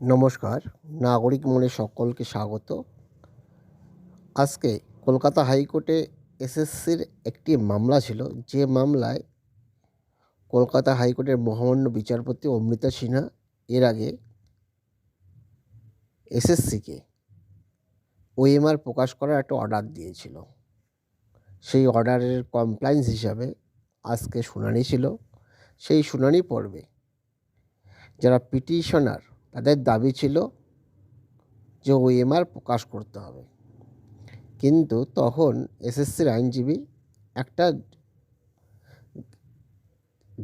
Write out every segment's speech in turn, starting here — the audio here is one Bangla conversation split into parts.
নমস্কার, নাগরিক মনে সকলকে স্বাগত। আজকে কলকাতা হাইকোর্টে এসএসসির একটি মামলা ছিল, যে মামলায় কলকাতা হাইকোর্টের মহামান্য বিচারপতি অমৃতা সিনহা এর আগে এসএসসিকে ওএমআর প্রকাশ করার একটা অর্ডার দিয়েছিল। সেই অর্ডারের কমপ্লায়েন্স হিসাবে আজকে শুনানি ছিল। সেই শুনানি পর্বে যারা পিটিশনার তাদের দাবি ছিল যে ওএমআর প্রকাশ করতে হবে। কিন্তু তখন এসএসসির আইনজীবী একটা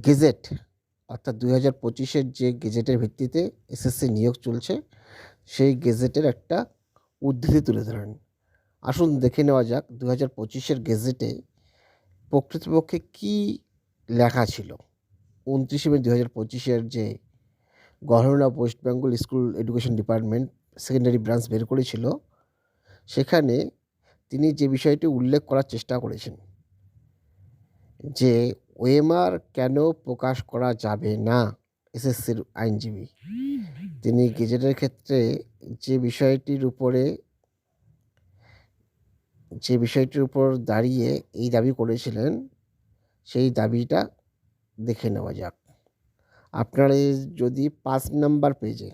গেজেট, অর্থাৎ দুই হাজার পঁচিশের যে গেজেটের ভিত্তিতে এসএসসি নিয়োগ চলছে, সেই গেজেটের একটা উদ্ধৃতি তুলে ধরেন। আসুন দেখে নেওয়া যাক দু হাজার পঁচিশের গেজেটে প্রকৃতপক্ষে কী লেখা ছিল। উনত্রিশে মে দু হাজার পঁচিশের যে of West Bengal school education department, secondary branch বের করেছিল। সেখানে তিনি যে বিষয়টি উল্লেখ করার চেষ্টা করেছেন যে ওএমআর কেন প্রকাশ করা যাবে না এসএসসির আইনজীবী। তিনি গেজেটের ক্ষেত্রে যে বিষয়টির উপরে, যে বিষয়টির উপর দাঁড়িয়ে এই দাবি করেছিলেন, সেই দাবিটা দেখে নেওয়া যাক। আপনারা যদি পাঁচ নাম্বার পেজে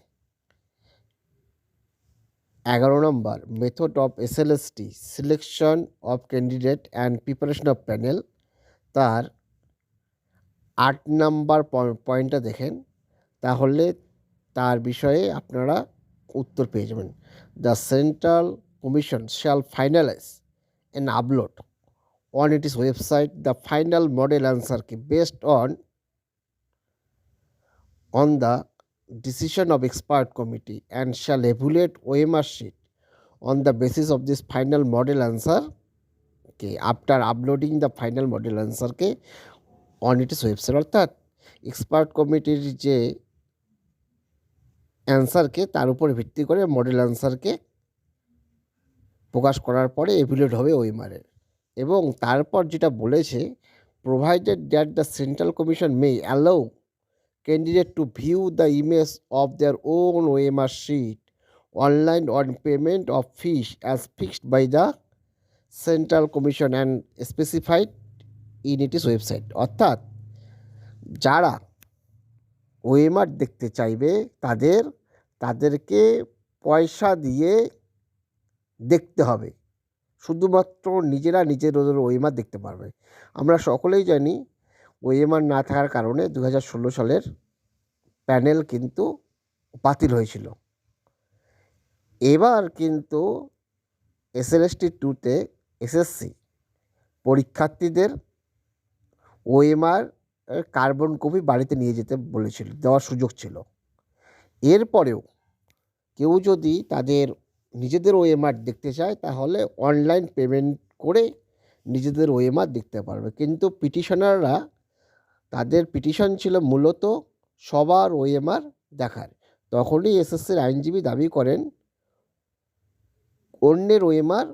এগারো নম্বর method of SLST selection of candidate and preparation of panel তার আট নাম্বার পয়েন্টটা দেখেন, তাহলে তার বিষয়ে আপনারা উত্তর পেয়ে যাবেন। The central commission shall finalise and upload on its website the final model answer key based on on the decision of expert committee and shall evaluate OMR sheet on the basis of this final model answer okay, after uploading the final model answer কে on its website অর্থাৎ এক্সপার্ট কমিটির যে অ্যান্সারকে তার উপর ভিত্তি করে মডেল অ্যান্সারকে প্রকাশ করার পরে এভিলেট হবে ওইমারের এবং তারপর যেটা বলেছে provided that the central commission may allow candidate to view the image of their own OMR sheet online on payment of fees as fixed by the Central Commission and specified in its website অর্থাৎ যারা ওএমআর দেখতে চাইবে তাদের তাদেরকে পয়সা দিয়ে দেখতে হবে শুধুমাত্র নিজেরা নিজের ওদের ওএমআর দেখতে পারবে আমরা সকলেই জানি ওএমআর না থাকার কারণে দু হাজার ষোলো সালের প্যানেল কিন্তু বাতিল হয়েছিল। এবার কিন্তু এসএলএসটি টুতে এসএসসি পরীক্ষার্থীদের ওএমআর কার্বন কপি বাড়িতে নিয়ে যেতে বলেছিল, দেওয়ার সুযোগ ছিল। এরপরেও কেউ যদি তাদের নিজেদের ওএমআর দেখতে চায়, তাহলে অনলাইন পেমেন্ট করে নিজেদের ওএমআর দেখতে পারবে। কিন্তু পিটিশনাররা তাদের পিটিশন ছিল মূলত সবার ওএমআর দেখার। তখনই এসএসসির আইনজীবী দাবি করেন, অন্যের ওএমআর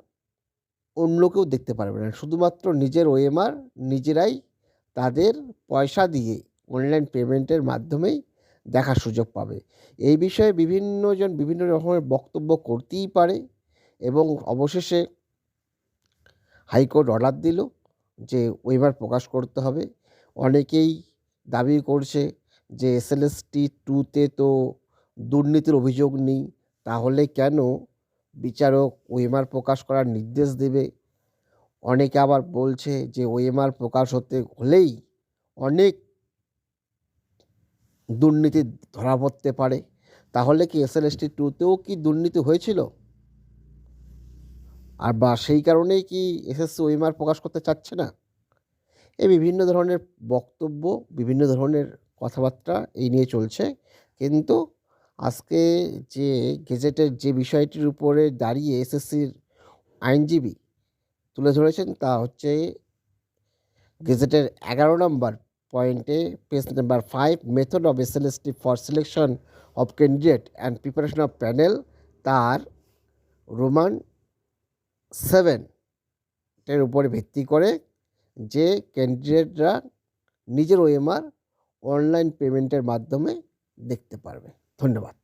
অন্য কেউ দেখতে পারবে না। শুধুমাত্র নিজের ওএমআর নিজেরাই তাদের পয়সা দিয়ে অনলাইন পেমেন্টের মাধ্যমেই দেখার সুযোগ পাবে। এই বিষয়ে বিভিন্নজন বিভিন্ন রকমের বক্তব্য করতেই পারে এবং অবশেষে হাইকোর্ট অর্ডার দিল যে ওয়েমার প্রকাশ করতে হবে। অনেকেই দাবি করছে যে এসএলএসটি টুতে তো দুর্নীতির অভিযোগ নেই, তাহলে কেন বিচারক ওএমআর প্রকাশ করার নির্দেশ দেবে? অনেকে আবার বলছে যে ওএমআর প্রকাশ হতে হলেই অনেক দুর্নীতি ধরা পড়তে পারে, তাহলে কি এসএলএসটি টুতেও কি দুর্নীতি হয়েছিল? আর বা সেই কারণেই কি এসএসসি ওএমআর প্রকাশ করতে চাচ্ছে না? এই বিভিন্ন ধরনের বক্তব্য, বিভিন্ন ধরনের কথাবার্তা এই নিয়ে চলছে। কিন্তু আজকে যে গেজেটের যে বিষয়টির উপরে দাঁড়িয়ে এসএসসির আইনজীবী তুলে ধরেছেন তা হচ্ছে গেজেটের এগারো নম্বর পয়েন্টে page number five method of SLST for selection of candidate and preparation of panel তার রোমান সেভেন এর উপরে ভিত্তি করে যে ক্যান্ডিডেটরা নিজের ওএমআর অনলাইন পেমেন্টের মাধ্যমে দেখতে পারবে। ধন্যবাদ।